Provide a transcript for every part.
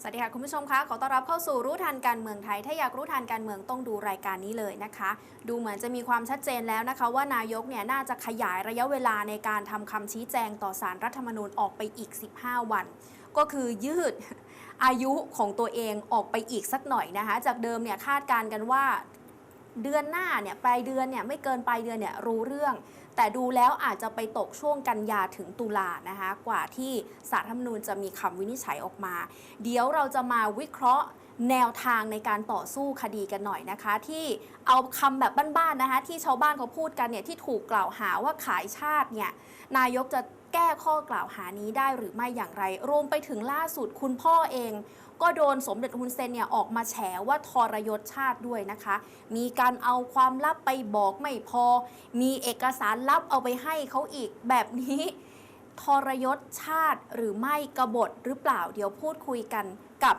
สวัสดีค่ะคุณผู้ชมคะขอต้อนรับเข้าสู่รู้ทันการเมืองไทย ถ้าอยากรู้ทันการเมืองต้องดูรายการนี้เลยนะคะ ดูเหมือนจะมีความชัดเจนแล้วนะคะ ว่านายกเนี่ยน่าจะขยายระยะเวลาในการทำคำชี้แจงต่อสารรัฐธรรมนูญออกไปอีก 15 วัน ก็คือยืดอายุของตัวเองออกไปอีกสักหน่อยนะคะ จากเดิมเนี่ยคาดการกันว่า เดือนหน้าเนี่ยปลายเดือนเนี่ยไม่เกินปลายเดือนเนี่ยรู้เรื่อง แต่ดูแล้วอาจจะไปตกช่วงกันยาถึงตุลานะคะกว่าที่สารธรรมนูญจะมีคำวินิจฉัยออกมา เดี๋ยวเราจะมาวิเคราะห์แนวทางในการต่อสู้คดีกันหน่อยนะคะ ที่เอาคำแบบบ้านๆนะคะที่ชาวบ้านเขาพูดกันเนี่ยที่ถูกกล่าวหาว่าขายชาติเนี่ยนายกจะแก้ข้อกล่าวหานี้ได้หรือไม่อย่างไร รวมไปถึงล่าสุดคุณพ่อเอง ก็โดนสมเด็จฮุนเซนเนี่ยออกมาแฉว่าทรยศชาติด้วยนะคะ มีการเอาความลับไปบอกไม่พอ มีเอกสารลับเอาไปให้เขาอีกแบบนี้ ทรยศชาติหรือไม่กบฏหรือเปล่าเดี๋ยวพูดคุยกันกับ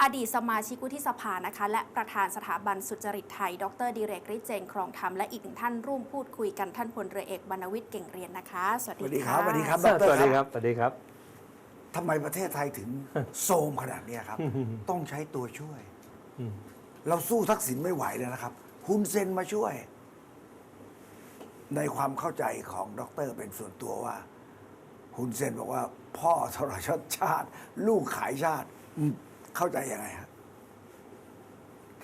อดีตสมาชิกวุฒิสภานะคะ และประธานสถาบันสุจริตไทย ดรดิเรกฤทธิ์เจนครองธรรมและอีกหนึ่งท่านร่วมพูดคุยกันท่านพลเรือเอกบรรณวิทย์เก่งเรียนนะคะ สวัสสวัสดีดีคค่ะรับสวัสดีครับสดรวัสดีครับสวัสดีครับ ทำไมประเทศไทยถึงโซมขนาดเนี้ยครับ ต้องใช้ตัวช่วย อืม เราสู้ทักษิณไม่ไหวเลยนะครับฮุนเซนมาช่วย ในความเข้าใจของดรเป็นส่วนตัวว่าฮุนเซนบอกว่า พ่อทรยศชาติ ลูกขายชาติอืมเข้าใจยังไงครับ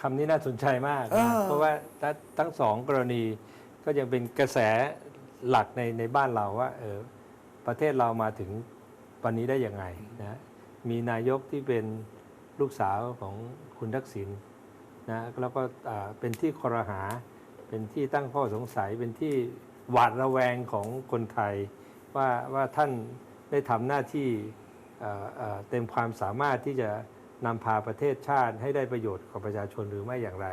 คำนี้น่าสนใจมากเอนะอเพราะว่าถ้าทั้งสองกรณีก็ยังเป็นกระแสหลักในในบ้านเราว่าเออประเทศเรามาถึง วันนี้ได้ยังไงนะมีนายกที่เป็นลูกสาวของคุณทักษิณนะแล้วก็เป็นที่คอรหา เป็นที่ตั้งข้อสงสัยเป็นที่หวาดระแวงของคนไทย ว่าว่าท่านได้ทำหน้าที่เต็มความสามารถที่จะนำพาประเทศชาติให้ได้ประโยชน์กับประชาชนหรือไม่อย่างไร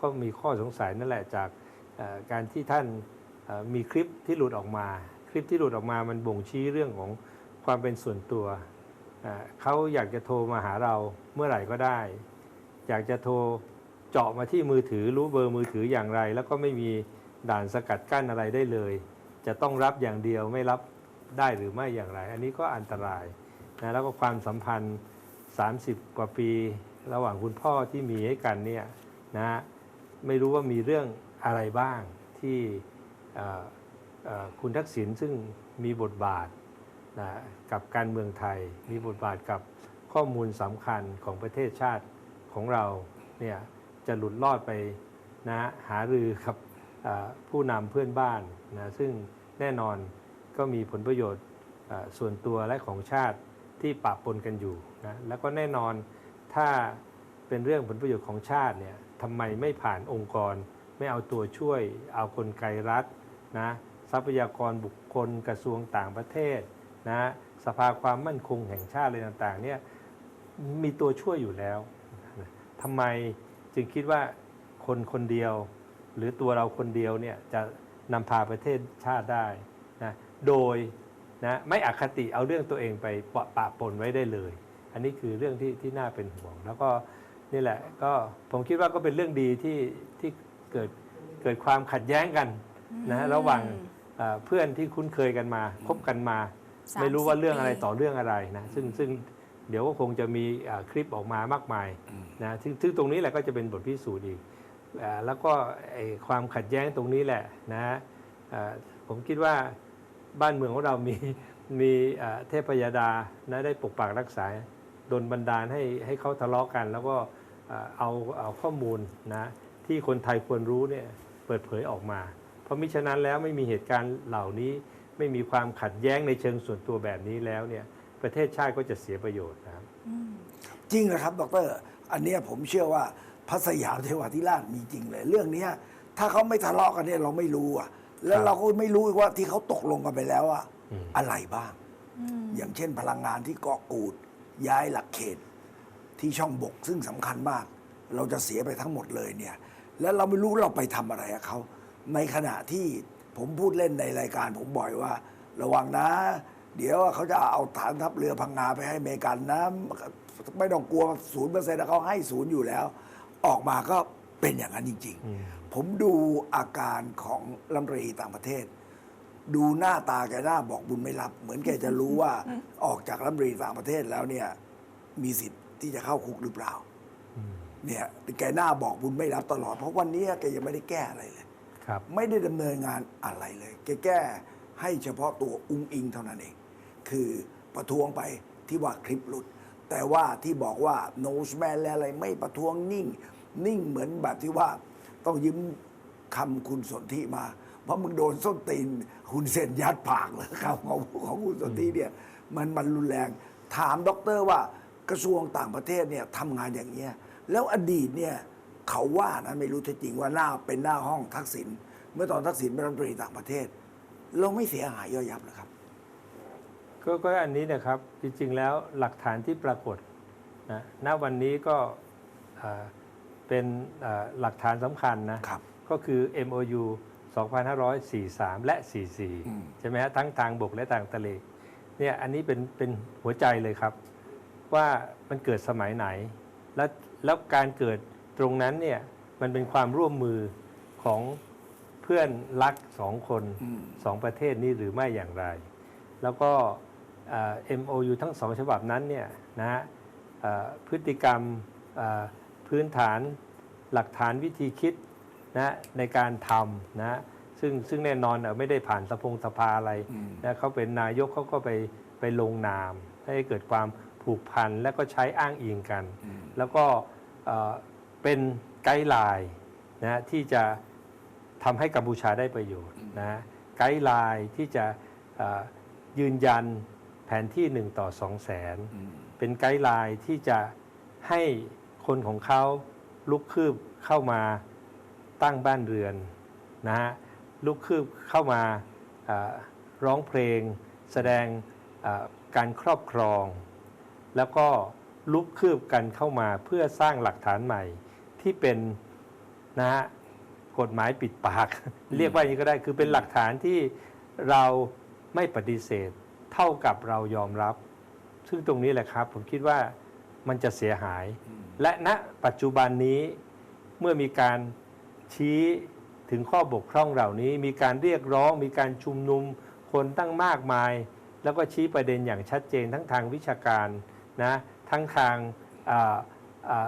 ก็มีข้อสงสัยนั่นแหละจากการที่ท่านมีคลิปที่หลุดออกมา คลิปที่หลุดออกมามันบ่งชี้เรื่องของ ความเป็นส่วนตัวเขาอยากจะโทรมาหาเราเมื่อไหร่ก็ได้ อยากจะโทรเจาะมาที่มือถือรู้เบอร์มือถืออย่างไร แล้วก็ไม่มีด่านสกัดกั้นอะไรได้เลย จะต้องรับอย่างเดียวไม่รับได้หรือไม่อย่างไร อันนี้ก็อันตรายนะแล้วก็ความสัมพันธ์ 30 กว่าปี ระหว่างคุณพ่อที่มีให้กันเนี่ยนะไม่รู้ว่ามีเรื่องอะไรบ้างที่คุณทักษิณซึ่งมีบทบาท นะกับการเมืองไทย มีบทบาทกับข้อมูลสำคัญของประเทศชาติของเราเนี่ยจะหลุดลอดไปนะหารือกับผู้นำเพื่อนบ้านนะซึ่งแน่นอนก็มีผลประโยชน์ส่วนตัวและของชาติที่ปะปนกันอยู่นะแล้วก็แน่นอนถ้าเป็นเรื่องผลประโยชน์ของชาติเนี่ยทำไมไม่ผ่านองค์กร ไม่เอาตัวช่วย เอากลไกรัฐนะทรัพยากรบุคคลกระทรวงต่างประเทศ นะสภาความมั่นคงแห่งชาติอะไรต่างๆเนี่ยมีตัวช่วยอยู่แล้วทำไมจึงคิดว่าคนคนเดียว หรือตัวเราคนเดียวเนี่ยจะนำพาประเทศชาติได้นะโดยนะไม่อคติเอาเรื่องตัวเองไปปะปะปนไว้ได้เลย อันนี้คือเรื่องที่ที่น่าเป็นห่วง แล้วก็นี่แหละก็ผมคิดว่าก็เป็นเรื่องดีที่ที่เกิดเกิดความขัดแย้งกันนะระหว่างเพื่อนที่คุ้นเคยกันมาคบกันมา ไม่รู้ว่าเรื่องอะไรปีต่อเรื่องอะไรนะซึ่งซึ่งเดี๋ยวก็คงจะมีเอ่อคลิปออกมามากมายนะซึ่งซึ่งตรงนี้แหละก็จะเป็นบทพิสูจน์อีกเอ่อแล้วก็ไอ้ความขัดแย้งตรงนี้แหละนะเอ่อผมคิดว่าบ้านเมืองของเรามีมีเอ่อเทพยดานะได้ปกปักรักษาดนบันดาลให้ให้เขาทะเลาะกัน แล้วก็เอ่อเอาเอาข้อมูลนะที่คนไทยควรรู้เนี่ยเปิดเผยออกมา เพราะมิฉะนั้นแล้วไม่มีเหตุการณ์เหล่านี้ ไม่มีความขัดแย้งในเชิงส่วนตัวแบบนี้แล้วเนี่ยประเทศชาติก็จะเสียประโยชน์นะครับจริงนะครับดร อันเนี้ยผมเชื่อว่าพระสยามเทวาธิราชมีจริงเลย เรื่องเนี้ยถ้าเขาไม่ทะเลาะกันเนี่ยเราไม่รู้อะ แล้วครับเราก็ไม่รู้อีกว่าที่เขาตกลงกันไปแล้วอะอืมอะไรบ้าง อย่างเช่นพลังงานที่เกาะกูด ย้ายหลักเขตที่ช่องบกซึ่งสำคัญมาก เราจะเสียไปทั้งหมดเลยเนี่ย แล้วเราไม่รู้เราไปทำอะไรกับเขาในขณะที่ ผมพูดเล่นในรายการผมบ่อยว่า ระวังนะ เดี๋ยวเขาจะเอาฐานทัพเรือพังงาไปให้อเมริกันนะ ไม่ต้องกลัวศูนย์เปอร์เซ็นต์เขาให้ศูนย์อยู่แล้ว ออกมาก็เป็นอย่างนั้นจริงอืมๆผมดูอาการของรัฐมนตรีต่างประเทศ ดูหน้าตาแกหน้าบอกบุญไม่รับ เหมือนแกจะรู้ว่าออกจากรัฐมนตรีต่างประเทศแล้วเนี่ย มีสิทธิ์ที่จะเข้าคุกหรือเปล่าอืมเนี่ยแกหน้าบอกบุญไม่รับตลอด เพราะวันนี้แกยังไม่ได้แก้อะไรเลย ครับ ไม่ได้ดำเนินงานอะไรเลยแกแก้ให้เฉพาะตัวอุ้งอิงเท่านั้นเอง คือประท้วงไปที่ว่าคลิปหลุด แต่ว่าที่บอกว่า no man และอะไรไม่ประท้วงนิ่ง นิ่งเหมือนแบบที่ว่าต้องยืมคำคุณสนธิมา เพราะมึงโดนส้นตีนคุณเซนยัดปากเลยครับของของคุณสนธิเนี่ยมันมันรุนแรง ถามด็อกเตอร์ว่ากระทรวงต่างประเทศเนี่ยทำงานอย่างเงี้ยแล้วอดีตเนี่ย เขาว่านะไม่รู้แท้จริงว่าหน้าเป็นหน้าห้องทักษิณเมื่อตอนทักษิณเป็นรัฐมนตรีต่างประเทศ เราไม่เสียหายย่อยยับนะครับ ก็ก็อันนี้นะครับจริงๆแล้วหลักฐานที่ปรากฏนะณวันนี้ก็เอ่อเป็นเอ่อหลักฐานสำคัญนะครับก็คือ MOU 2543 และอืม44 ใช่ไหมฮะทั้งทางบกและทางทะเลเนี่ยอันนี้เป็นเป็นหัวใจเลยครับ ว่ามันเกิดสมัยไหน แล้วแล้วการเกิด ตรงนั้นเนี่ยมันเป็นความร่วมมือของเพื่อนรักสองคนอืมสองประเทศนี้หรือไม่อย่างไร แล้วก็เอ่อ MOU ทั้งสองฉบับนั้นเนี่ยนะฮะเอ่อพฤติกรรมเอ่อพื้นฐานหลักฐานวิธีคิดนะในการทำนะซึ่งซึ่งแน่นอนเอ่อไม่ได้ผ่านสภงสภาอะไรอืมนะเขาเป็นนายกเขาก็ไปไปลงนาม ให้เกิดความผูกพันและก็ใช้อ้างอิงกันอืมแล้วก็ เอ่อเป็นไกด์ไลน์นะที่จะทำให้กัมพูชาได้ประโยชน์นะไกด์ไลน์ที่จะเอ่อยืนยันแผนที่ 1 ต่อ 2 0 0แสนอืมเป็นไกด์ไลน์ที่จะให้คนของเขาลุกคืบเข้ามาตั้งบ้านเรือนนะฮะลุกคืบเข้ามาเอ่อร้องเพลง แสดงเอ่อการครอบครอง แล้วก็ลุกคืบกันเข้ามาเพื่อสร้างหลักฐานใหม่ ที่เป็นนะฮะกฎหมายปิดปาก เรียกว่าอย่างนี้ก็ได้คือเป็นหลักฐานที่เราไม่ปฏิเสธ เท่ากับเรายอมรับ ซึ่งตรงนี้แหละครับ ผมคิดว่ามันจะเสียหาย และณปัจจุบันนี้เมื่อมีการชี้ถึงข้อบกพร่องเหล่านี้ มีการเรียกร้อง มีการชุมนุมคนตั้งมากมาย แล้วก็ชี้ประเด็นอย่างชัดเจนทั้งทางวิชาการนะทั้งทางอ่าอ่า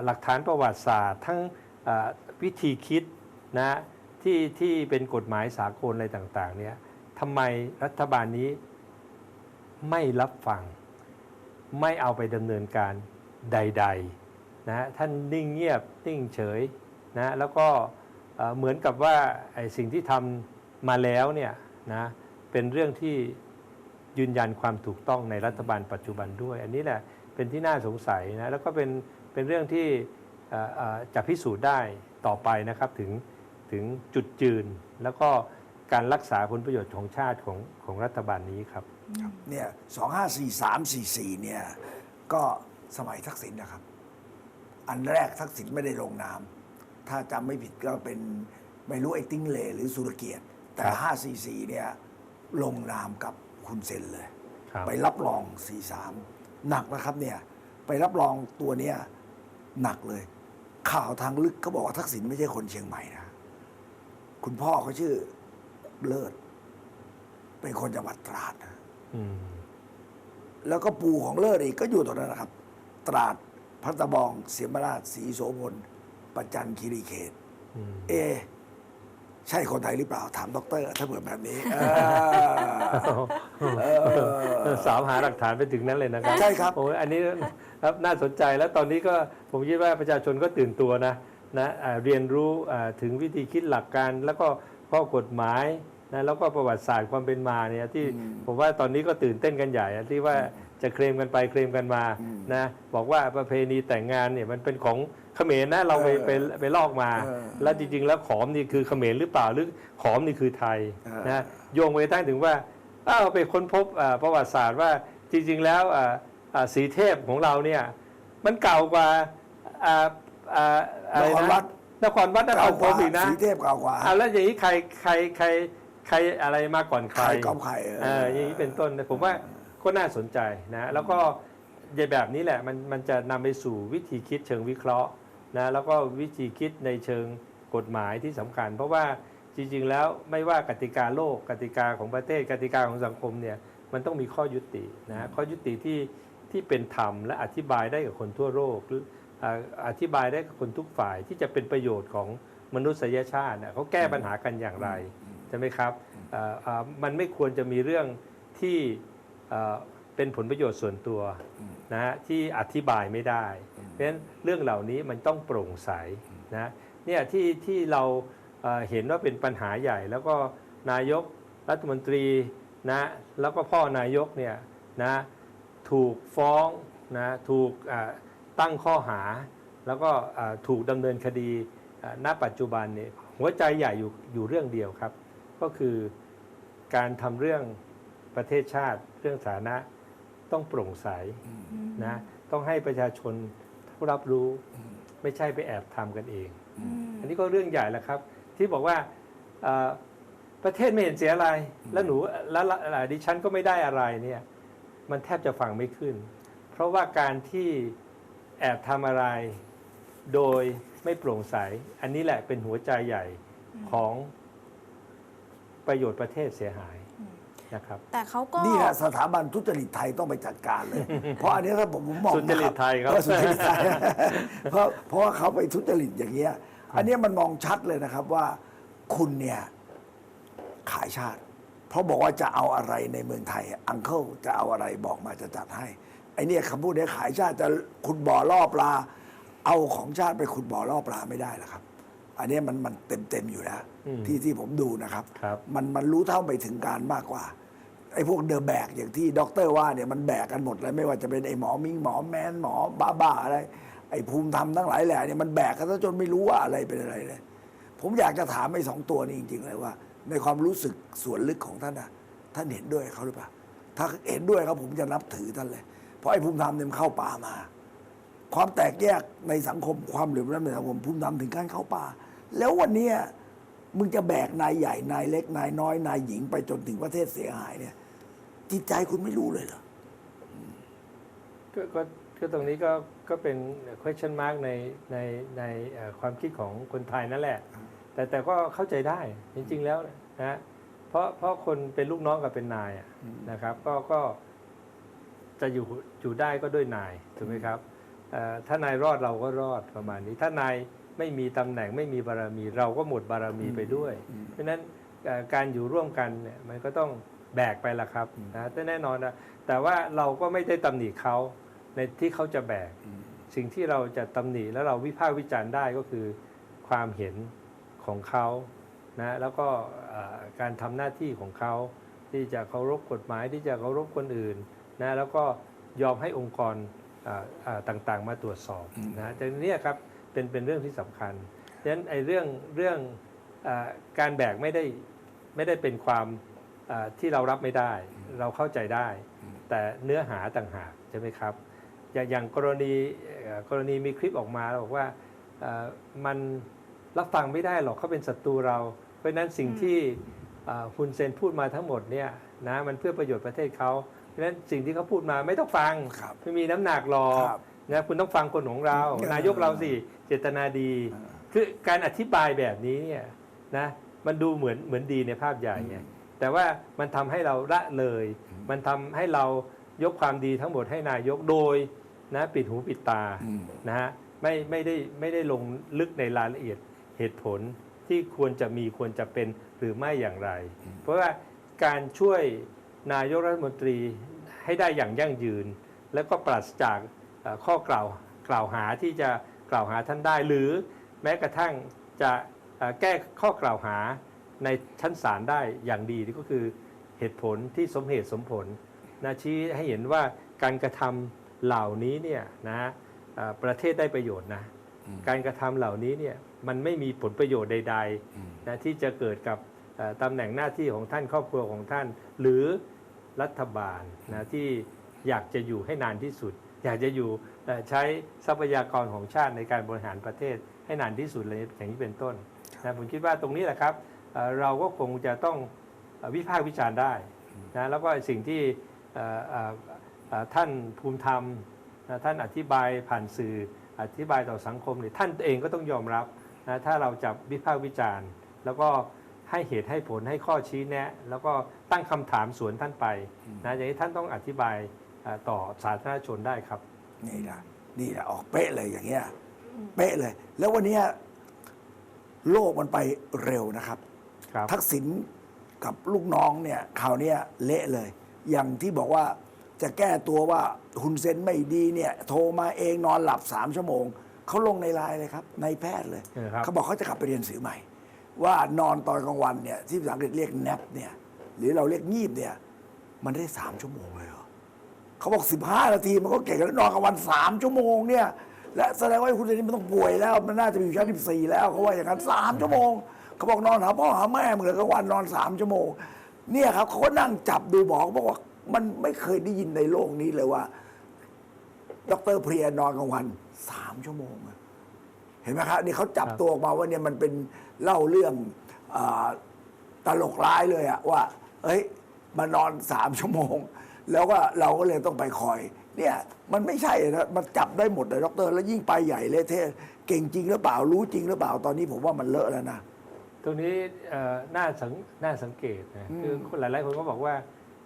หลักฐานประวัติศาสตร์ทั้งวิธีคิดนะที่ที่เป็นกฎหมายสากลอะไรต่างๆเนี่ยทำไมรัฐบาลนี้ไม่รับฟัง ไม่เอาไปดำเนินการใดๆนะท่านนิ่งเงียบนิ่งเฉยนะแล้วก็เอ่อเหมือนกับว่าไอ้สิ่งที่ทำมาแล้วเนี่ยนะเป็นเรื่องที่ยืนยันความถูกต้องในรัฐบาลปัจจุบันด้วย อันนี้แหละเป็นที่น่าสงสัยนะแล้วก็เป็น เป็นเรื่องที่เอ่อเอ่อจะพิสูจน์ได้ต่อไปนะครับถึงถึงจุดยืน แล้วก็การรักษาผลประโยชน์ของชาติของของรัฐบาลนี้ครับเนี่ยสองห้าสี่สามสี่สี่เนี่ยก็สมัยทักษิณนะครับ อันแรกทักษิณไม่ได้ลงนามถ้าจำไม่ผิดก็เป็นไม่รู้ไอ้ติ้งเลหรือสุรเกียรติ แต่ครับห้าสี่สี่เนี่ยลงนามกับคุณเซนเลยครับไปรับรอง43หนักนะครับเนี่ยไปรับรองตัวเนี้ย หนักเลย ข่าวทางลึกเขาบอกว่าทักษิณไม่ใช่คนเชียงใหม่นะคุณพ่อเขาชื่อเลิศ เป็นคนจังหวัดตราดนะแล้วก็ปู่ของเลิศอีกก็อยู่ตรงนั้นนะครับ ตราดพัตะบอง เสียมราชศรีโสพลประจันคีรีเขต เอ ใช่คนไทยหรือเปล่าถามด็อกเตอร์ถ้าเผื่อแบบนี้เออเออสาวหาหลักฐานไปถึงนั้นเลยนะครับใช่ครับโอ้ยอันนี้ครับน่าสนใจแล้วตอนนี้ก็ผมคิดว่าประชาชนก็ตื่นตัวนะนะอ่าเรียนรู้อ่าถึงวิธีคิดหลักการแล้วก็ข้อกฎหมายนะแล้วก็ประวัติศาสตร์ความเป็นมาเนี่ยที่อืมผมว่าตอนนี้ก็ตื่นเต้นกันใหญ่อะที่ว่าจะเคลมกันไปเคลมกันมาอืมนะบอกว่าประเพณีแต่งงานเนี่ยมันเป็นของ เขมรนะเราไปเออไปไปลอกมาเออแล้วจริง ๆ แล้วขอมนี่คือเขมรหรือเปล่าหรือขอมนี่คือไทยเออนะโยงไปตั้งถึงว่าอ้าวไปค้นพบอ่าประวัติศาสตร์ว่าจริง ๆ แล้วอ่าอ่าสีเทพของเราเนี่ยมันเก่ากว่าอ่าอ่าอะไรนครวันะดนครวัดนคเก่ารกพรว่าหมอีกนะสีเทพเก่ากว่าอ่าแล้วอย่างนี้ใครใครใครใครอะไรมาก่อนใครไข่กอมไข่เอออย่างนี้เป็นต้นนะผมว่าก็น่าสนใจนะ แล้วก็ในแบบนี้แหละมันมันจะนำไปสู่วิธีคิดเชิงวิเคราะห์ นะแล้วก็วิธีคิดในเชิงกฎหมายที่สำคัญ เพราะว่าจริง ๆ แล้วไม่ว่ากติกาโลกกติกาของประเทศกติกาของสังคมเนี่ยมันต้องมีข้อยุตินะข้อยุติที่ที่เป็นธรรมและอธิบายได้กับคนทั่วโลกอธิบายได้กับคนทุกฝ่ายที่จะเป็นประโยชน์ของมนุษยชาติน่ะเขาแก้ปัญหากันอย่างไรใช่ไหมครับอ่ามันไม่ควรจะมีเรื่องที่อ่าเป็นผลประโยชน์ส่วนตัวนะฮะที่อธิบายไม่ได้ ราะฉะนั้นเรื่องเหล่านี้มันต้องโปร่งใสนะเนี่ยที่ที่เราเอ่อเห็นว่าเป็นปัญหาใหญ่ แล้วก็นายกรัฐมนตรีนะแล้วก็พ่อนายกเนี่ยนะถูกฟ้องนะถูกอ่าตั้งข้อหา แล้วก็อ่าถูกดำเนินคดีอ่าณปัจจุบันเนี่ยหัวใจใหญ่อยู่อยู่เรื่องเดียวครับ ก็คือการทำเรื่องประเทศชาติเรื่องสาธารณะต้องโปร่งใสนะต้องให้ประชาชน รับรู้ไม่ใช่ไปแอบทำกันเอง อันนี้ก็เรื่องใหญ่แล้วครับ ที่บอกว่าเอ่อประเทศไม่เห็นเสียอะไร แล้วหนูแล้วแล้วดิฉันก็ไม่ได้อะไรเนี่ยมันแทบจะฟังไม่ขึ้น เพราะว่าการที่แอบทำอะไร โดยไม่โปร่งใส อันนี้แหละเป็นหัวใจใหญ่ของประโยชน์ประเทศเสียหาย นะครับแต่เขาก็ นี่แหละสถาบันทุจริตไทยต้องไปจัดการเลย เพราะอันนี้ถ้าผมผมมองสุจริตไทยครับเออสุจริตไทยเพราะเพราะว่าเขาไปทุจริตอย่างเงี้ย อันเนี้ยมันมองชัดเลยนะครับว่าคุณเนี่ยขายชาติ เพราะบอกว่าจะเอาอะไรในเมืองไทย อังเคิลจะเอาอะไรบอกมาจะจัดให้ ไอเนี่ยคำพูดเนี้ยขายชาติจะขุดบ่อล่อปลา เอาของชาติไปขุดบ่อล่อปลาไม่ได้หรอกครับ อันเนี้ยมันมันเต็มเต็มๆอยู่แล้วอืมที่ที่ผมดูนะครับครับ มันมันรู้เท่าไปถึงการมากกว่าไอ้พวกเดอะแบกอย่างที่ด็อกเตอร์ว่าเนี่ยมันแบกกันหมดเลยไม่ว่าจะเป็นไอ้หมอมิงหมอแมนหมอบ้าบ้าๆอะไร ไอ้ภูมิธรรมทั้งหลายแหล่เนี่ยมันแบกกันซะจนไม่รู้ว่าอะไรเป็นอะไรเลย ผมอยากจะถามไอ้สองตัวนี้จริง ๆ เลยว่า ในความรู้สึกส่วนลึกของท่านนะท่านเห็นด้วยกับเขาหรือเปล่าถ้าเห็นด้วยครับผมจะนับถือท่านเลย เพราะไอ้ภูมิธรรมเนี่ยมันเข้าป่ามา ความแตกแยกในสังคมความเหลื่อมล้ำในสังคมภูมิธรรมถึงการเข้าป่า แล้ววันนี้มึงจะแบกนายใหญ่นายเล็กนายน้อยนายหญิงไปจนถึงประเทศเสียหายเนี่ย จิตใจคุณไม่รู้เลยเหรอก็ก็ตรงนี้ก็ก็เป็น question mark ในในในความคิดของคนไทยนั่นแหละ แต่แต่ก็เข้าใจได้จริง ๆ แล้วนะเพราะเพราะคนเป็นลูกน้องกับเป็นนายนะครับ ก็ก็จะอยู่อยู่ได้ก็ด้วยนายถูกไหมครับถ้านายรอดเราก็รอดประมาณนี้ ถ้านาย ไม่มีตำแหน่งไม่มีบารมี เราก็หมดบารมีไปด้วย เพราะฉะนั้นเอ่อการอยู่ร่วมกันเนี่ยมันก็ต้องแบกไปละครับนะแต่แน่นอนนะแต่ว่าเราก็ไม่ได้ตำหนิเขาในที่เขาจะแบก สิ่งที่เราจะตำหนิแล้วเราวิพากษ์วิจารณ์ได้ก็คือความเห็นของเขานะแล้วก็เอ่อการทำหน้าที่ของเขาที่จะเคารพกฎหมายที่จะเคารพคนอื่นนะแล้วก็ยอมให้องค์กรอ่าอ่าต่างๆ มาตรวจสอบนะแต่เนี้ครับ เป็นเป็นเรื่องที่สำคัญฉะนั้นไอ้เรื่องเรื่องอาการแบกไม่ได้ไม่ได้เป็นความอ่าที่เรารับไม่ได้ เราเข้าใจได้ แต่เนื้อหาต่างหากใช่ไหมครับ อย่างอย่างกรณีเอ่อกรณีมีคลิปออกมาแล้วบอกว่าเอ่อมันรับฟังไม่ได้หรอกเขาเป็นศัตรูเรา เพราะฉะนั้นสิ่งที่เอ่อฮุนเซนพูดมาทั้งหมดเนี่ยนะมันเพื่อประโยชน์ประเทศเขาเพราะฉะนั้นสิ่งที่เขาพูดมาไม่ต้องฟังครับไม่มีน้ำหนักหรอกครับนะคุณต้องฟังคนของเราเออนายกเราสิ เจตนาดี คือการอธิบายแบบนี้เนี่ยนะมันดูเหมือนเหมือนดีในภาพใหญ่ไงแต่ว่ามันทำให้เราละเลย มันทำให้เรายกความดีทั้งหมดให้นายกโดยนะปิดหูปิดตาอืมนะฮะไม่ไม่ได้ไม่ได้ลงลึกในรายละเอียดเหตุผลที่ควรจะมีควรจะเป็นหรือไม่อย่างไร เพราะว่าการช่วยนายกรัฐมนตรีให้ได้อย่างยั่งยืน แล้วก็ปราศจากเอ่อข้อกล่าวกล่าวหาที่จะ กล่าวหาท่านได้ หรือแม้กระทั่งจะเอ่อแก้ข้อกล่าวหาในชั้นศาลได้อย่างดีก็คือเหตุผลที่สมเหตุสมผลนะชี้ให้เห็นว่าการกระทำเหล่านี้เนี่ยนะฮะเอ่อประเทศได้ประโยชน์นะการกระทำเหล่านี้เนี่ยมันไม่มีผลประโยชน์ใดๆนะที่จะเกิดกับเอ่อตำแหน่งหน้าที่ของท่านครอบครัวของท่าน หรือรัฐบาลนะที่อยากจะอยู่ให้นานที่สุด อยากจะอยู่เอ่อใช้ทรัพยากรของชาติในการบริหารประเทศ ให้นานที่สุดเลยอย่างนี้เป็นต้นนะผมคิดว่าตรงนี้แหละครับเอ่อเราก็คงจะต้องเอ่อวิพากษ์วิจารณ์ได้นะแล้วก็สิ่งที่เอ่อเอ่อเอ่อท่านภูมิธรรมนะท่านอธิบายผ่านสื่ออธิบายต่อสังคมเนี่ยท่านเองก็ต้องยอมรับนะถ้าเราจะวิพากษ์วิจารณ์ แล้วก็ให้เหตุให้ผลให้ข้อชี้แนะ แล้วก็ตั้งคำถามสวนท่านไปนะอย่างนี้ท่านต้องอธิบายอ่า ต่อสาธารณชนได้ครับ นี่นะนี่นะออกเป๊ะเลยอย่างเงี้ยเป๊ะเลย แล้ววันเนี้ยโลกมันไปเร็วนะครับ ครับ ทักษิณกับลูกน้องเนี่ยคราวเนี้ยเละเลย อย่างที่บอกว่าจะแก้ตัวว่าฮุนเซนไม่ดีเนี่ยโทรมาเองนอนหลับสามชั่วโมง เขาลงในไลน์เลยครับ ในแพทย์เลย เออครับ เขาบอกเขาจะกลับไปเรียนหนังสือใหม่ ว่านอนตอนกลางวันเนี่ยที่ภาษาอังกฤษเรียก nap เนี่ยหรือเราเรียกงีบเนี่ยมันได้สามชั่วโมงเลย เขาบอกสิบห้านาทีมันก็เก่งแล้วนอนกลางวันสามชั่วโมงเนี่ย และแสดงว่าคุณเซนนี่มันต้องป่วยแล้ว มันน่าจะอยู่ชั้นสิบสี่แล้วเขาว่าอย่างนั้นสามชั่วโมง เขาบอกนอนหาพ่อหาแม่เหมือนกลางวันนอนสามชั่วโมง เนี่ยครับเขาก็นั่งจับดูหมอเขาบอกว่ามันไม่เคยได้ยินในโลกนี้เลยว่าดรเพรียนอนกลางวันสามชั่วโมงอะเห็นไหมครับนี่เขาจับครับตัวออกมาว่าเนี่ยมันเป็นเล่าเรื่องอาตลกร้ายเลยอะว่า เอ้ย มานอนสามชั่วโมง แล้วก็เราก็เลยต้องไปคอย เนี่ย มันไม่ใช่นะมันจับได้หมดเลยดร แล้วยิ่งไปใหญ่เลยเทศเก่งจริงหรือเปล่ารู้จริงหรือเปล่าตอนนี้ผมว่ามันเลอะแล้วนะตรงนี้เอ่อน่าสังน่าสังเกตนะอืมคือคนหลายๆคนก็บอกว่า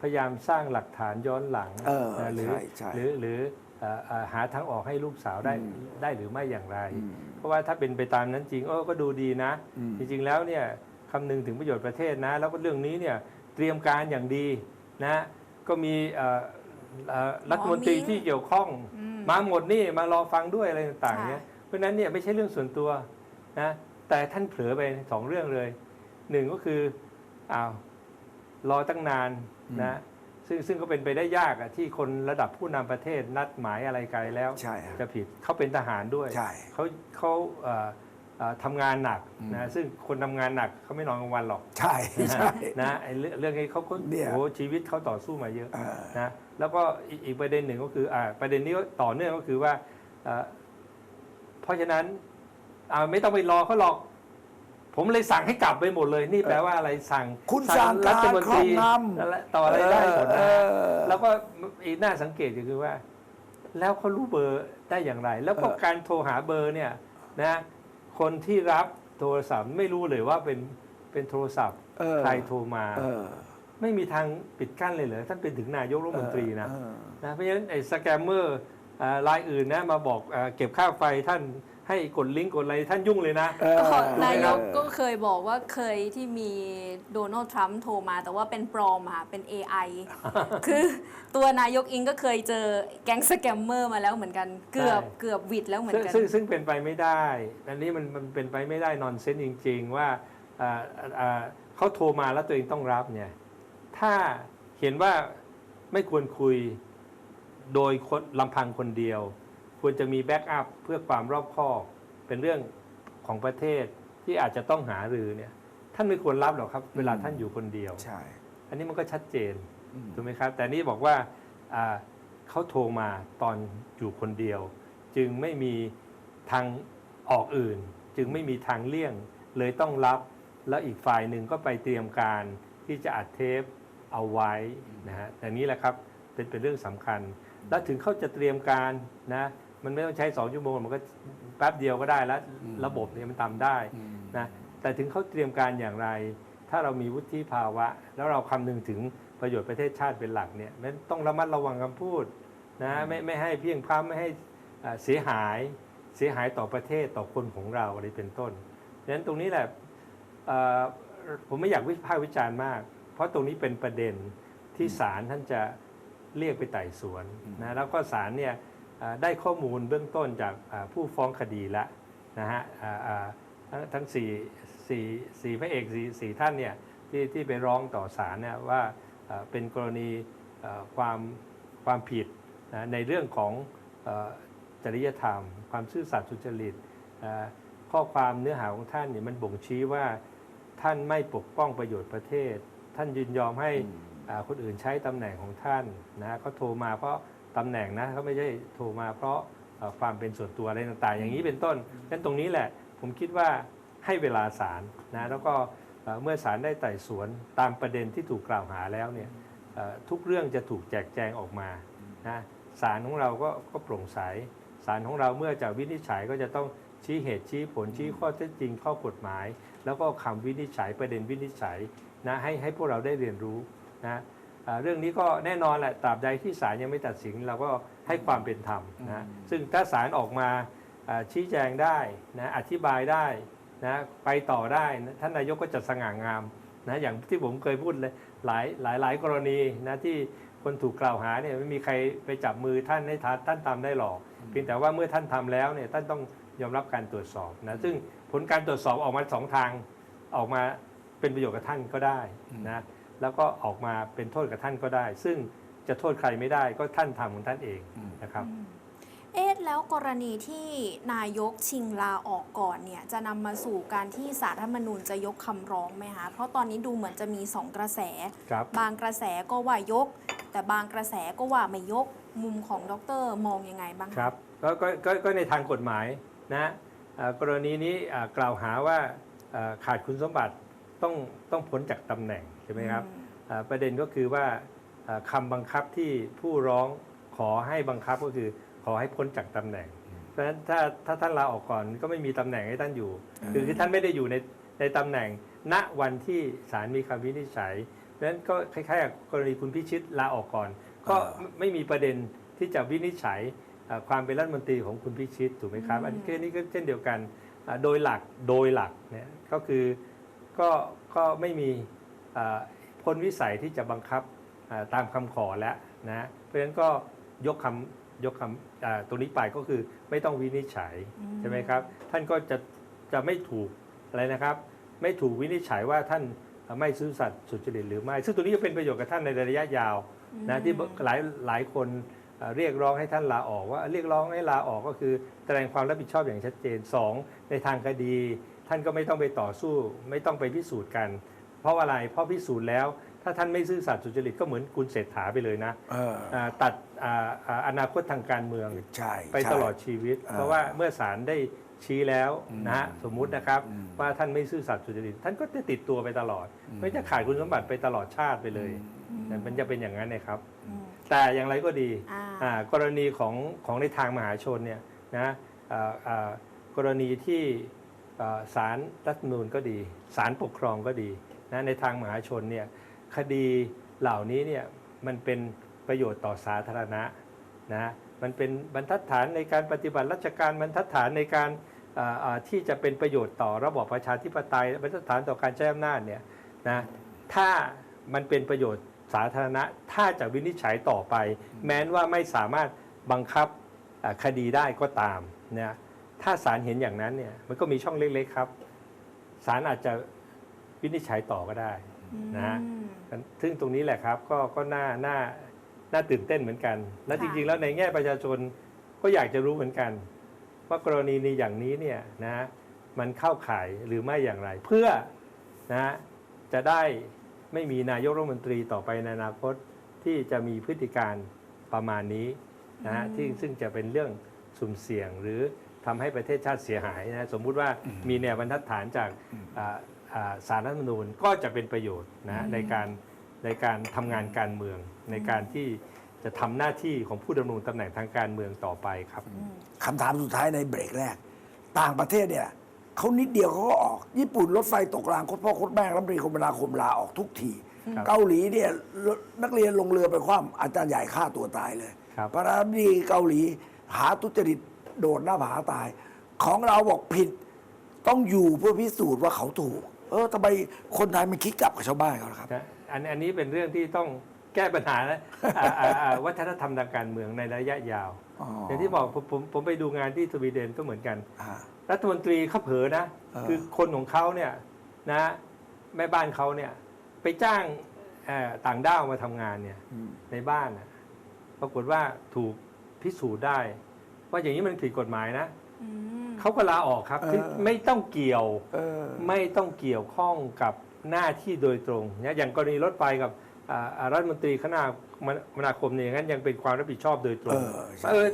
พยายามสร้างหลักฐานย้อนหลังเออนะหรือใช่ใช่หรือหรือเอ่อเอ่อหาทางออกให้ลูกสาวได้อืมได้หรือไม่อย่างไรอืมเพราะว่าถ้าเป็นไปตามนั้นจริงเออก็ดูดีนะอืมจริงๆแล้วเนี่ยคำนึงถึงประโยชน์ประเทศนะ แล้วก็เรื่องนี้เนี่ยเตรียมการอย่างดีนะ ก็มีเอ่อเอ่อรัฐมนตรีหมอมิ้งที่เกี่ยวข้องอืมมาหมดนี่มารอฟังด้วยอะไรต่างๆค่ะเนี่ยเพราะฉะนั้นเนี่ยไม่ใช่เรื่องส่วนตัวนะแต่ท่านเผลอไปสองเรื่องเลยหนึ่งก็คืออ้าวรอตั้งนานนะซึ่งซึ่งก็เป็นไปได้ยากอะที่คนระดับผู้นำประเทศนัดหมายอะไรไกลแล้วใช่ฮะจะผิดเขาเป็นทหารด้วยใช่เขาเขาเอ่อเอ่อ ทำงานหนักอืมนะซึ่งคนทำงานหนักเขาไม่นอนกลางวันหรอกใช่ใช่นะไอ้เรื่องเรื่องนี้เขาก็เนี่ยโอ้โหชีวิตเขาต่อสู้มาเยอะเออนะแล้วก็อีกอีกประเด็นหนึ่งก็คืออ่าประเด็นนี้ก็ต่อเนื่องก็คือว่าเอ่อเพราะฉะนั้นอ่าไม่ต้องไปรอเขาหรอก ผมเลยสั่งให้กลับไปหมดเลย นี่แปลว่าอะไรสั่งคุณสั่งการฐมนครตอบงำนั่นแหละต่ออะไรได้หมดเอนะอแล้วก็อีกน่าสังเกตก็คือว่า แล้วเขารู้เบอร์ได้อย่างไร แล้วก็เออการโทรหาเบอร์เนี่ยนะ คนที่รับโทรศัพท์ไม่รู้เลยว่าเป็นเป็นโทรศัพท์เออ ใครโทรมา เออ ไม่มีทางปิดกั้นเลยเหรอท่านเป็นถึงนายกรัฐมนตรีนะเออ นะเพราะฉะนั้นไอ้สแกมเมอร์อ่ารายอื่นนะมาบอกอาเก็บค่าไฟท่าน ให้กดลิงก์กดอะไรท่านยุ่งเลยนะ เออ ก็ถูกไหมนายครักบก็เคยบอกว่าเคยที่มีโดนัลด์ทรัมป์โทรมา แต่ว่าเป็นปลอมค่ะ เป็น AI คือตัวนายกอิงก็เคยเจอแก๊งสแกมเมอร์มาแล้วเหมือนกัน เกือบเกือบวิดแล้วเหมือซึ่งนกัน ซึ่งซึ่งเป็นไปไม่ได้ อันนี้มันมันเป็นไปไม่ได้นอนเซนจริง ๆ ว่าอ่าอ่าเขาโทรมาแล้วตัวเองต้องรับเนี่ย ถ้าเห็นว่าไม่ควรคุยโดยคนลำพังคนเดียว ควรจะมีแบ็กอัพเพื่อความรอบคอบเป็นเรื่องของประเทศที่อาจจะต้องหารือเนี่ยท่านไม่ควรรับหรอกครับเวลาท่านอยู่คนเดียว ใช่ อันนี้มันก็ชัดเจนอืม ถูกไหมครับ แต่นี่บอกว่าอ่าเขาโทรมาตอนอยู่คนเดียว จึงไม่มีทางออกอื่น จึงไม่มีทางเลี่ยง เลยต้องรับ แล้วอีกฝ่ายหนึ่งก็ไปเตรียมการที่จะอัดเทปเอาไว้นะฮะแต่นี้แหละครับเป็นเป็นเรื่องสำคัญ แล้วถึงเขาจะเตรียมการนะ มันไม่ต้องใช้สองชั่วโมงมันก็แป๊บเดียวก็ได้แล้วอืม ระบบเนี่ยมันทำได้อืม นะแต่ถึงเขาเตรียมการอย่างไร ถ้าเรามีวุฒิภาวะ แล้วเราคำนึงถึงประโยชน์ประเทศชาติเป็นหลักเนี่ยมันต้องระมัดระวังคำพูดนะไม่ไม่ให้เพียงพร้ำไม่ให้อ่าเสียหายเสียหายต่อประเทศต่อคนของเราอะไรเป็นต้นดังนั้นตรงนี้แหละเอ่อผมไม่อยากวิพากษ์วิจารณ์มาก เพราะตรงนี้เป็นประเด็นที่ศาลท่านจะเรียกไปไต่สวนนะแล้วก็ศาลเนี่ยอ่า ได้ข้อมูลเบื้องต้นจากอ่าผู้ฟ้องคดีแล้วนะฮะอ่าอ่าทั้งทั้งสี่สี่สี่พระเอกสี่สี่ท่านเนี่ยที่ที่ไปร้องต่อศาลเนี่ยว่าเอ่อเป็นกรณีเอ่อความความผิดนะในเรื่องของเอ่อจริยธรรม ความซื่อสัตย์สุจริตเอ่อข้อความเนื้อหาของท่านเนี่ยมันบ่งชี้ว่าท่านไม่ปกป้องประโยชน์ประเทศ ท่านยินยอมให้อืมอ่าคนอื่นใช้ตำแหน่งของท่านนะเขาโทรมาเพราะ ตำแหน่งนะเขาไม่ใช่โทรมาเพราะเอ่อความเป็นส่วนตัวอะไรต่างๆ อย่างนี้เป็นต้นนั้นตรงนี้แหละผมคิดว่าให้เวลาศาลนะแล้วก็เอ่อเมื่อศาลได้ไต่สวนตามประเด็นที่ถูกกล่าวหาแล้วเนี่ยเอ่อทุกเรื่องจะถูกแจกแจงออกมานะศาลของเราก็ก็โปร่งใสศาลของเราเมื่อจะวินิจฉัยก็จะต้องชี้เหตุชี้ผลชี้ข้อเท็จจริงข้อกฎหมาย แล้วก็คำวินิจฉัยประเด็นวินิจฉัยนะให้ให้พวกเราได้เรียนรู้นะอ่า เรื่องนี้ก็แน่นอนแหละตราบใดที่ศาลยังไม่ตัดสินเราก็ให้ความเป็นธรรมนะซึ่งถ้าศาลออกมาอ่าชี้แจงได้นะอธิบายได้นะไปต่อได้นะท่านนายกก็จะสง่างามนะอย่างที่ผมเคยพูดเลยหลายหลายหลายกรณีนะที่คนถูกกล่าวหาเนี่ยไม่มีใครไปจับมือท่านให้ท่านท่านทำได้หรอกเพียงแต่ว่าเมื่อท่านทำแล้วเนี่ยท่านต้องยอมรับการตรวจสอบนะซึ่งผลการตรวจสอบออกมาสองทางออกมาเป็นประโยชน์กับท่านก็ได้นะ แล้วก็ออกมาเป็นโทษกับท่านก็ได้ ซึ่งจะโทษใครไม่ได้ก็ท่านทำของท่านเองนะครับ เอ๊ะแล้วกรณีที่นายกชิงลาออกก่อนเนี่ยจะนำมาสู่การที่สารรัฐธรรมนูญจะยกคำร้องไหมคะเพราะตอนนี้ดูเหมือนจะมีสองกระแสครับบางกระแสก็ว่ายก แต่บางกระแสก็ว่าไม่ยกมุมของดรมองยังไงบ้างะครับก็ก็ก็ก็ในทางกฎหมายนะเอ่อกรณีนี้อ่ากล่าวหาว่าเอ่อขาดคุณสมบัติ ต้องต้องพ้นจากตำแหน่งใช่ไหมครับอืมอ่าประเด็นก็คือว่าอ่าคำบังคับที่ผู้ร้องขอให้บังคับก็คือขอให้พ้นจากตำแหน่ง เพราะฉะนั้นถ้าถ้าท่านลาออกก่อนก็ไม่มีตำแหน่งให้ท่านอยู่คือคือท่านไม่ได้อยู่ในในตำแหน่งณวันที่ศาลมีคำวินิจฉัยเพราะฉะนั้นก็คล้ายๆกับกรณีคุณพิชิตลาออกก่อน ก็ไม่ไม่มีประเด็นที่จะวินิจฉัยอ่าความเป็นรัฐมนตรีของคุณพิชิตถูกไหมครับอืมอันนี้ก็เช่นเดียวกันอ่าโดยหลักโดยหลักเนี่ยก็คือ ก็ก็ไม่มีอ่าพ้นวิสัยที่จะบังคับอ่าตามคำขอแล้วนะเพราะฉะนั้นก็ยกคำยกคำอ่าตรงนี้ไปก็คือไม่ต้องวินิจฉัยใช่ไหมครับ ท่านก็จะจะไม่ถูกอะไรนะครับ ไม่ถูกวินิจฉัยว่าท่านไม่ซื่อสัตย์สุจริตหรือไม่ ซึ่งตัวนี้ก็เป็นประโยชน์กับท่านในระยะยาวนะที่หลายหลายคนเอ่อเรียกร้องให้ท่านลาออกว่าเรียกร้องให้ลาออกก็คือแสดงความรับผิดชอบอย่างชัดเจนสองในทางคดี ท่านก็ไม่ต้องไปต่อสู้ ไม่ต้องไปพิสูจน์กัน เพราะอะไรเพราะพิสูจน์แล้ว ถ้าท่านไม่ซื่อสัตย์สุจริตก็เหมือนคุณเศรษฐาไปเลยนะเอออ่าตัดอ่าอ่าอนาคตทางการเมืองใช่ไปใช่ตลอดชีวิตอ่าเพราะว่าเมื่อศาลได้ชี้แล้วอืมนะฮะสมมุตินะครับอืมว่าท่านไม่ซื่อสัตย์สุจริตท่านก็จะติดตัวไปตลอด ไม่จะขาดคุณสมบัติไปตลอดชาติไปเลยแต่มันจะเป็นอย่างนั้นนะครับอืมแต่อย่างไรก็ดีอ่าอ่ากรณีของของในทางมหาชนเนี่ยนะอ่าอ่ากรณีที่อ่า ศาลรัฐธรรมนูญก็ดีศาลปกครองก็ดีนะในทางมหาชนเนี่ยคดีเหล่านี้เนี่ยมันเป็นประโยชน์ต่อสาธารณะนะมันเป็นบรรทัดฐานในการปฏิบัติราชการบรรทัดฐานในการอ่าอ่าที่จะเป็นประโยชน์ต่อระบอบประชาธิปไตยบรรทัดฐานต่อการใช้อำนาจเนี่ยนะถ้ามันเป็นประโยชน์สาธารณะถ้าจะวินิจฉัยต่อไป แม้นว่าไม่สามารถบังคับอ่าคดีได้ก็ตามนะ ถ้าศาลเห็นอย่างนั้นเนี่ยมันก็มีช่องเล็กๆครับศาลอาจจะวินิจฉัยต่อก็ได้นะฮะอืมซึ่งตรงนี้แหละครับก็ก็น่าน่าน่าตื่นเต้นเหมือนกันและค่ะจริงๆ แล้วในแง่ประชาชนก็อยากจะรู้เหมือนกัน ว่ากรณีนี้อย่างนี้เนี่ยนะฮะมันเข้าข่ายหรือไม่อย่างไร เพื่อนะฮะจะได้ไม่มีนายกรัฐมนตรีต่อไปในอนาคตที่จะมีพฤติการประมาณนี้นะฮะที่ซึ่งจะเป็นเรื่องสุ่มเสี่ยงหรือ ทำให้ประเทศชาติเสียหายนะสมมุติว่ามีแนวบรรทัดฐานจากอ่าอ่าสารรัฐธรรมนูญก็จะเป็นประโยชน์นะฮะในการในการทำงานการเมือง ในการที่จะทำหน้าที่ของผู้ดำรงตำแหน่งทางการเมืองต่อไปครับคำถามสุดท้ายในเบรกแรก ต่างประเทศเนี่ยเขานิดเดียวเขาก็ออก ญี่ปุ่นรถไฟตกรางโคตรพ่อโคตรแม่รัฐมนตรีคมนาคมลาออกทุกทีครับเกาหลีเนี่ยนักเรียนลงเรือไปคว่ำอาจารย์ใหญ่ฆ่าตัวตายเลยครับประธานาธิบดีเกาหลีหาทุจริต โดดหน้าผาตาย ของเราบอกผิด ต้องอยู่เพื่อพิสูจน์ว่าเขาถูก เออทำไมคนไทยมันคิดกลับกับชาวบ้านเขาล่ะครับ นะอันอันนี้เป็นเรื่องที่ต้องแก้ปัญหานะอ่าอ่าอ่าวัฒนธรรมทางการเมืองในระยะยาว อ๋อออย่างที่บอกผมผมผมไปดูงานที่สวีเดนก็เหมือนกัน อ่า รัฐมนตรีเขาเผลอนะ เออ คือคนของเขาเนี่ยนะแม่บ้านเขาเนี่ยไปจ้างเอ่อต่างด้าวมาทำงานเนี่ยอืมในบ้านน่ะปรากฏว่าถูกพิสูจน์ได้ ว่าอย่างนี้มันผิดกฎหมายนะอืมเขาก็ลาออกครับคือไม่ต้องเกี่ยว เออ ไม่ต้องเกี่ยวข้องกับหน้าที่โดยตรงเนี่ยอย่างกรณีรถไฟกับอ่าอ่ารัฐมนตรีคณะมนาคมเนี่ยอย่างนั้นยังเป็นความรับผิดชอบโดยตรงเออใช่ เออ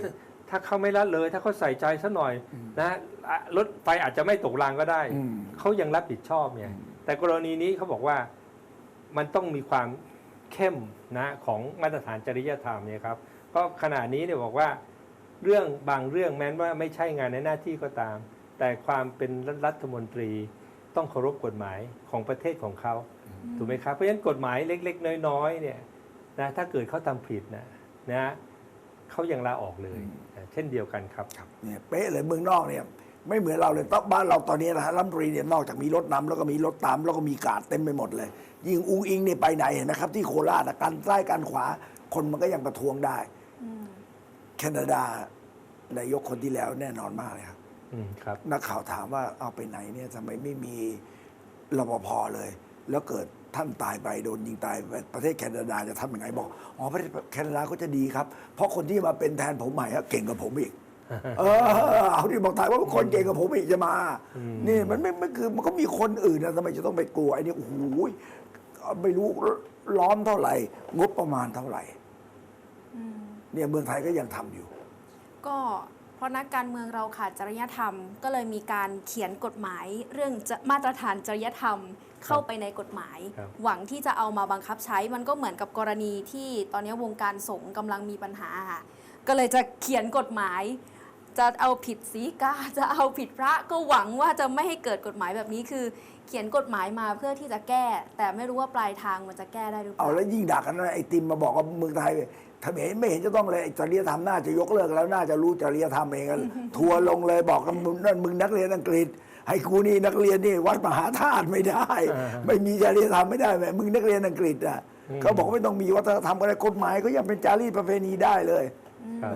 ถ้าเขาไม่ละเลย ถ้าเขาใส่ใจซะหน่อยนะอะรถไฟอาจจะไม่ตกรางก็ได้ อืม เขายังรับผิดชอบเนี่ย แต่กรณีนี้เขาบอกว่ามันต้องมีความเข้มนะของมาตรฐานจริยธรรมเนี่ยครับ เพราะขณะนี้เนี่ยบอกว่า เรื่องบางเรื่องแม้ว่าไม่ใช่งานในหน้าที่ก็ตาม แต่ความเป็นรัฐมนตรีต้องเคารพกฎหมายของประเทศของเขาถูกไหมครับเพราะฉะนั้นกฎหมายเล็ก ๆ น้อยๆเนี่ยนะถ้าเกิดเขาทำผิดนะนะเขายังลาออกเลย เช่นเดียวกันครับเนี่ยเป๊ะเลยเมืองนอกเนี่ยไม่เหมือนเราเลยต้องบ้านเราตอนนี้นะฮะรัฐมนตรีเนี่ยนอกจากมีรถนำแล้วก็มีรถตามแล้วก็มีกาดเต็มไปหมดเลย ยิงอุงอิงเนี่ยไปไหนนะครับ ที่โคราชกันซ้ายกันขวาคนมันก็ยังประท้วงได้ แคนาดานายกคนที่แล้วแน่นอนมากเลยครับอืมครับ นักข่าวถามว่าเอาไปไหนเนี่ยทำไมไม่มีรปภเลย แล้วเกิดท่านตายไปโดนยิงตายไปประเทศแคนาดาจะทำยังไงบอก อ๋อประเทศแคนาดาก็จะดีครับ เพราะคนที่มาเป็นแทนผมใหม่อะเก่งกว่าผมอีก เออเอาที่บอกถ่ายว่าคนเก่งกว่าผมอีกจะมาอืมนี่มันไม่ไม่คือมันก็มีคนอื่นนะทำไมจะต้องไปกลัวไอ้นี่โอ้โหไม่รู้ล้อมเท่าไหร่ งบประมาณเท่าไหร่อืม เนี่ยเมืองไทยก็ยังทำอยู่ ก็เพราะนักการเมืองเราขาดจริยธรรม ก็เลยมีการเขียนกฎหมายเรื่องจะมาตรฐานจริยธรรมเข้าไปในกฎหมายครับหวังที่จะเอามาบังคับใช้มันก็เหมือนกับกรณีที่ตอนนี้วงการสงฆ์กำลังมีปัญหาค่ะก็เลยจะเขียนกฎหมาย จะเอาผิดสีกาจะเอาผิดพระก็หวังว่าจะไม่ให้เกิดกฎหมายแบบนี้คือ เขียนกฎหมายมาเพื่อที่จะแก้ แต่ไม่รู้ว่าปลายทางมันจะแก้ได้หรือเปเอาล่าแล้วยิ่งด่ากันนะไอ้ติมมาบอกว่าเมืองไทยทำไมไม่เห็นจะต้องเลยจริยธรรมน่าจะยกเลิกแล้วน่าจะรู้จริยธรรมเองกันทัวลงเลยบอกกันมึงนั่นมึงนักเรียนอังกฤษให้กูนี่นักเรียนนี่วัดมหาธาตุไม่ได้ ไม่มีจริยธรรมไม่ได้แหมมึงนักเรียนอังกฤษอะเขาบอกว่าไม่ต้องมีวัฒนธรรมก็ได้กฎหมายก็ยังเป็นจารีตประเพณีได้เลย ครับ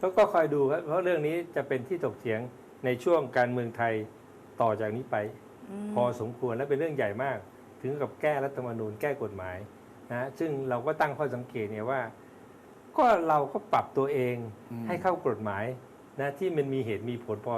แล้วก็คอยดูครับเพราะเรื่องนี้จะเป็นที่ถกเถียงในช่วงการเมืองไทยต่อจากนี้ไป พอสมควรและเป็นเรื่องใหญ่มาก ถึงกับแก้รัฐธรรมนูญแก้กฎหมายนะซึ่งเราก็ตั้งข้อสังเกตเนี่ยว่า ก็เราก็ปรับตัวเองอืมให้เข้ากฎหมายนะที่มันมีเหตุมีผลพอ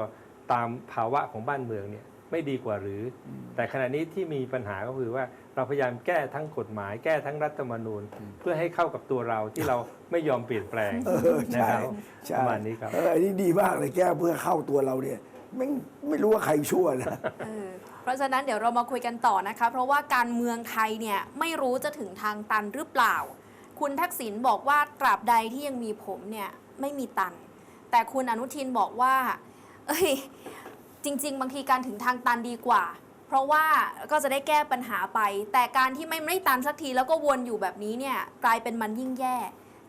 ตามภาวะของบ้านเมืองเนี่ย ไม่ดีกว่าหรืออแต่ขณะนี้ที่มีปัญหาก็คือว่าเราพยายามแก้ทั้งกฎหมาย แก้ทั้งรัฐธรรมนูญ เพื่อให้เข้ากับตัวเราที่เราไม่ยอมเปลี่ยนแปลงเออนะใช่ครับใช่ประมาณนี้ครับเอออันนี้ดีมากเลยแก้เพื่อเข้าตัวเราเนี่ยไม่ไม่รู้ว่าใครชั่วนะเออเพราะฉะนั้นเดี๋ยวเรามาคุยกันต่อนะคะ เพราะว่าการเมืองไทยเนี่ยไม่รู้จะถึงทางตันหรือเปล่า คุณทักษิณบอกว่าตราบใดที่ยังมีผมเนี่ยไม่มีตัน แต่คุณอนุทินบอกว่า เอ้ย จริง ๆ บางทีการถึงทางตันดีกว่า เพราะว่าก็จะได้แก้ปัญหาไป แต่การที่ไม่ไม่ตันสักทีแล้วก็วนอยู่แบบนี้เนี่ยกลายเป็นมันยิ่งแย่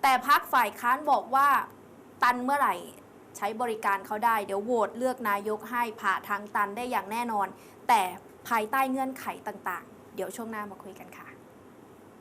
แต่พักฝ่ายค้านบอกว่าตันเมื่อไหร่ใช้บริการเขาได้ เดี๋ยวโหวตเลือกนายกให้ผ่าทางตันได้อย่างแน่นอน แต่ภายใต้เงื่อนไขต่างๆ เดี๋ยวช่วงหน้ามาคุยกันค่ะ